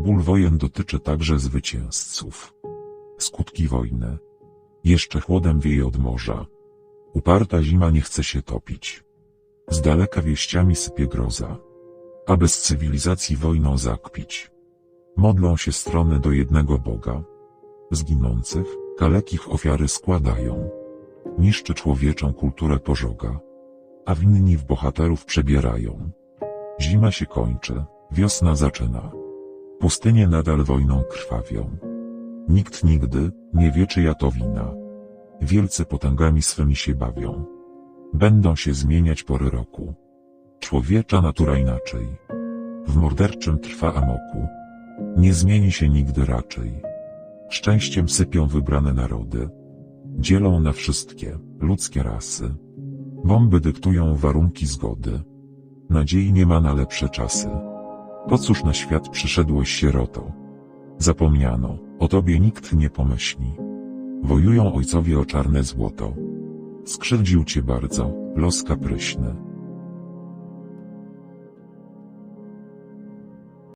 Ból wojen dotyczy także zwycięzców. Skutki wojny. Jeszcze chłodem wieje od morza. Uparta zima nie chce się topić. Z daleka wieściami sypie groza. Aby z cywilizacji wojną zakpić. Modlą się strony do jednego Boga. Zginących, kalekich ofiary składają. Niszczy człowieczą kulturę pożoga. A winni w bohaterów przebierają. Zima się kończy, wiosna zaczyna. Pustynie nadal wojną krwawią. Nikt nigdy nie wie czyja to wina. Wielcy potęgami swymi się bawią. Będą się zmieniać pory roku. Człowiecza natura inaczej. W morderczym trwa amoku. Nie zmieni się nigdy raczej. Szczęściem sypią wybrane narody. Dzielą na wszystkie, ludzkie rasy. Bomby dyktują warunki zgody. Nadziei nie ma na lepsze czasy. Po cóż na świat przyszedłeś sieroto? Zapomniano, o tobie nikt nie pomyśli. Wojują ojcowie o czarne złoto. Skrzywdził cię bardzo, los kapryśny.